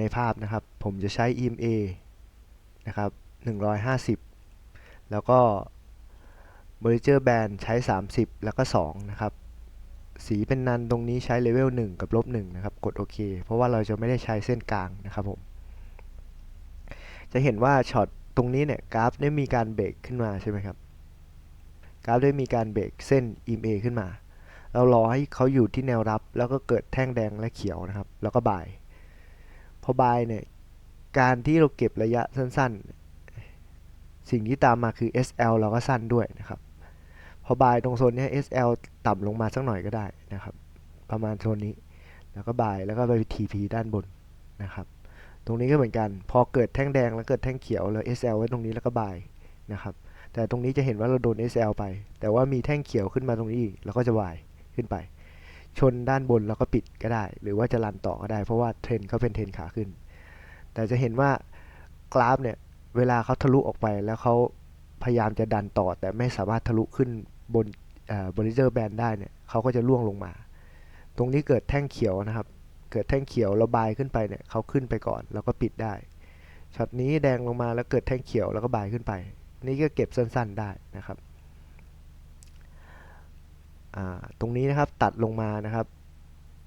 ในภาพนะครับ ผมจะใช้ EMA นะครับ 150 แล้วก็ b e r g e r Band ใช้ 30 แล้วก็ 2 นะครับ สีเป็นนันตรงนี้ใช้เลเวล1กับลบ1นะครับ กดโอเค เพราะว่าเราจะไม่ได้ใช้เส้นกลางนะครับผม จะเห็นว่าช็อตตรงนี้เนี่ยกราฟได้มีการเบรกขึ้นมาใช่ไหมครับ กราฟได้มีการเบรกเส้น EMA ขึ้นมา เรารอให้เขาอยู่ที่แนวรับ แล้วก็เกิดแท่งแดงและเขียวนะครับ แล้วก็บาย พอบายเนี่ยการที่เราเก็บระยะสั้นๆ สิ่งที่ตามมาคือ SL เราก็สั้นด้วยนะครับพอบายตรงโซนนี้ SL ต่ำลงมาสักหน่อยก็ได้นะครับ ประมาณโซนนี้ แล้วก็บายแล้วก็ไป TP ด้านบนนะครับ ตรงนี้ก็เหมือนกัน พอเกิดแท่งแดงแล้วเกิดแท่งเขียวเรา SL ไว้ตรงนี้แล้วก็บายนะครับ แต่ตรงนี้จะเห็นว่าเราโดน SL ไป แต่ว่ามีแท่งเขียวขึ้นมาตรงนี้เราก็จะ Y ขึ้นไป ชนด้านบนแล้วก็ปิดก็ได้ หรือว่าจะรันต่อก็ได้ เพราะว่าเทรนเขาเป็นเทรนขาขึ้น แต่จะเห็นว่ากราฟเนี่ยเวลาเขาทะลุออกไปแล้วเขาพยายามจะดันต่อ แต่ไม่สามารถทะลุขึ้นบนบริเจอร์แบนได้เนี่ยเขาก็จะล่วงลงมา ตรงนี้เกิดแท่งเขียวนะครับ เกิดแท่งเขียวระบายขึ้นไปเนี่ยเขาขึ้นไปก่อนแล้วก็ปิดได้ช็อตนี้แดงลงมาแล้วเกิดแท่งเขียวแล้วก็บายขึ้นไป นี่ก็เก็บสั้นๆได้นะครับ ตรงนี้นะครับตัดลงมานะครับ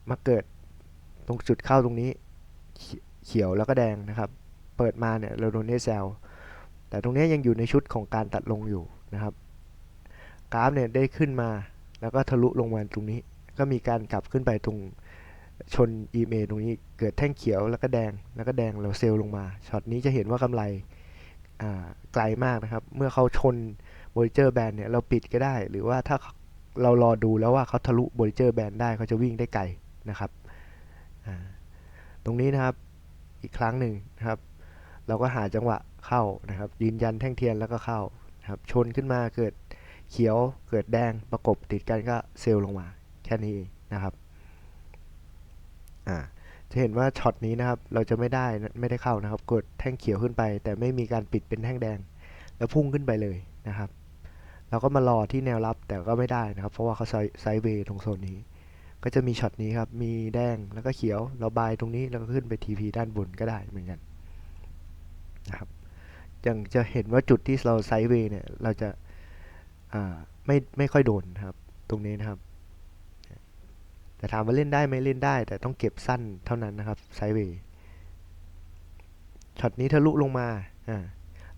มาเกิดตรงจุดเข้าตรงนี้เขียวแล้วก็แดงนะครับ เปิดมาเนี่ยเราโดนเอเซลแต่ตรงนี้ยังอยู่ในชุดของการตัดลงอยู่นะครับ กราฟเนี่ยได้ขึ้นมาแล้วก็ทะลุลงมาตรงนี้ ก็มีการกลับขึ้นไปตรงชน EMA ตรงนี้เกิดแท่งเขียวแล้วก็แดงแล้วก็แดงเราเซลล์ลงมาช็อตนี้จะเห็นว่ากำไรไกลมากนะครับ เมื่อเขาชนบริเจอร์แบนเนี่ยเราปิดก็ได้ หรือว่าถ้า เรารอดูแล้วว่าเขาทะลุบริเจอร์แบนได้เขาจะวิ่งได้ไกลนะครับตรงนี้นะครับอีกครั้งหนึ่งนะครับ เราก็หาจังหวะเข้านะครับ ยืนยันแท่งเทียนแล้วก็เข้านะครับ ชนขึ้นมาเกิดเขียวเกิดแดงประกบติดกันก็เซลล์ลงมา แค่นี้นะครับอ่าจะเห็นว่าช็อตนี้นะครับเราจะไม่ได้ไม่ได้เข้านะครับ กดแท่งเขียวขึ้นไป แต่ไม่มีการปิดเป็นแท่งแดง แล้วพุ่งขึ้นไปเลยนะครับ เราก็มารอที่แนวรับแต่ก็ไม่ได้นะครับ เพราะว่าเขาไซด์เวย์ตรงโซนนี้ ก็จะมีช็อตนี้ครับ มีแดงแล้วก็เขียว เราบายตรงนี้แล้วก็ขึ้นไป TP ด้านบนก็ได้เหมือนกันนะครับอย่างจะเห็นว่าจุดที่เราไซด์เวย์เนี่ยเราจะไม่ไม่ค่อยโดนครับ ตรงนี้นะครับ แต่ถามว่าเล่นได้ไหมเล่นได้ แต่ต้องเก็บสั้นเท่านั้นนะครับไซด์เวย์ช็อตนี้ทะลุลงมา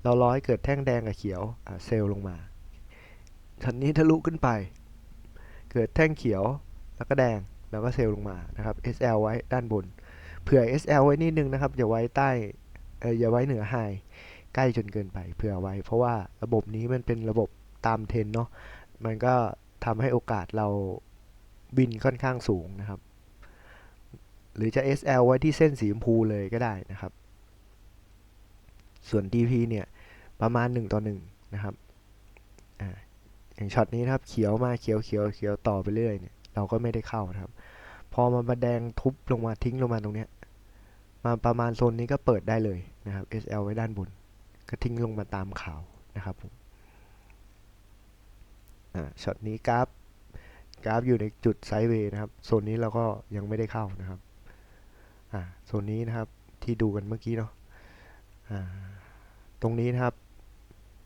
เราร้อยเกิดแท่งแดงกับเขียวเซลลงมา ช็อตนี้ทะลุขึ้นไป เกิดแท่งเขียวแล้วก็แดงแล้วก็เซลล์ลงมานะครับ SL ไว้ด้านบน เผื่อ SL ไว้นิดนึงนะครับ อย่าไว้ใต้เอออย่าไว้เหนือไฮใกล้จนเกินไป เผื่อไว้ เพราะว่าระบบนี้มันเป็นระบบตามเทนเนาะมันก็ทำให้โอกาสเราบินค่อนข้างสูงนะครับ หรือจะ SL ไว้ที่เส้นสีชมพูเลยก็ได้นะครับ ส่วน DP เนี่ยประมาณ 1 ต่อ 1 นะครับ อย่างช็อตนี้นะครับเขียวมาเขียวเขียวเขียวต่อไปเรื่อยเนี่ยเราก็ไม่ได้เข้านะครับ พอมามาแดงทุบลงมาทิ้งลงมาตรงเนี้ยมาประมาณโซนนี้ก็เปิดได้เลยนะครับ SL ไว้ด้านบน ก็ทิ้งลงมาตามข่าวนะครับผมอ่าช็อตนี้กราฟกราฟอยู่ในจุดไซด์เวย์นะครับโซนนี้เราก็ยังไม่ได้เข้านะครับอ่าโซนนี้นะครับที่ดูกันเมื่อกี้เนาะอ่าตรงนี้นะครับ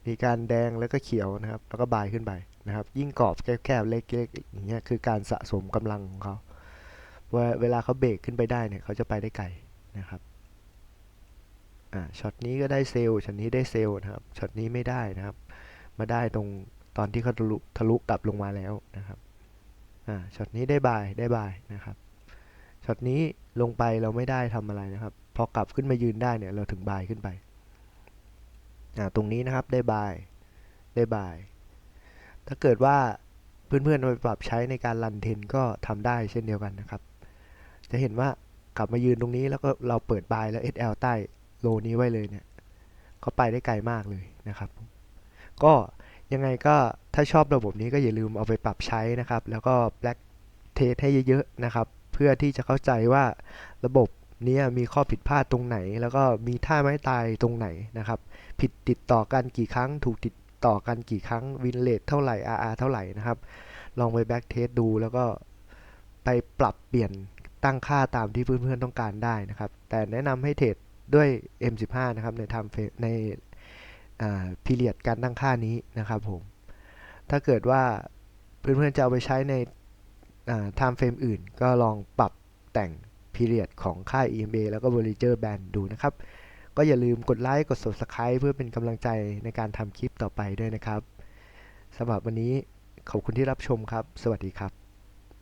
มีการแดงแล้วก็เขียวนะครับ แล้วก็บายขึ้นไปนะครับ ยิ่งกรอบแคบๆเล็กๆอย่างเงี้ยคือการสะสมกำลังของเขาว่าเวลาเขาเบรกขึ้นไปได้เนี่ยเขาจะไปได้ไกลนะครับอ่าช็อตนี้ก็ได้เซลล์ช็อตนี้ได้เซลล์นะครับช็อตนี้ไม่ได้นะครับ มาได้ตรงตอนที่เขาทะลุทะลุกลับลงมาแล้วนะครับอ่าช็อตนี้ได้บายได้บายนะครับช็อตนี้ลงไปเราไม่ได้ทำอะไรนะครับ พอกลับขึ้นมายืนได้เนี่ยเราถึงบายขึ้นไป ตรงนี้นะครับได้บายได้บายถ้าเกิดว่าเพื่อนๆไปปรับใช้ในการรันเทนก็ทำได้เช่นเดียวกันนะครับ จะเห็นว่ากลับมายืนตรงนี้แล้วก็เราเปิดบายแล้ว SL ใต้โลนี้ไว้เลยเนี่ยเขาไปได้ไกลมากเลยนะครับ ก็ยังไงก็ถ้าชอบระบบนี้ก็อย่าลืมเอาไปปรับใช้นะครับ แล้วก็แบล็กเทสให้เยอะๆนะครับ เพื่อที่จะเข้าใจว่าระบบ นี้มีข้อผิดพลาดตรงไหน แล้วก็มีท่าไม้ตายตรงไหนนะครับ ผิดติดต่อกันกี่ครั้ง ถูกติดต่อกันกี่ครั้งวินเลทเท่าไหร่ RR เท่าไหร่นะครับ ลองไปแบ็กเทสดูแล้วก็ไปปรับเปลี่ยนตั้งค่าตามที่เพื่อนๆต้องการได้นะครับ แต่แนะนำให้เทรดด้วย M15 นะครับ ใน time frame ในอ่า period การตั้งค่านี้นะครับผม ถ้าเกิดว่าเพื่อนๆจะเอาไปใช้ในอ่า time frame อื่น ก็ลองปรับแต่ง period ของค่า EMA แล้วก็ Voyager Band ดูนะครับ ก็อย่าลืมกดไลค์กด Subscribe เพื่อเป็นกำลังใจในการทำคลิปต่อไปด้วยนะครับสำหรับวันนี้ขอบคุณที่รับชมครับ สวัสดีครับ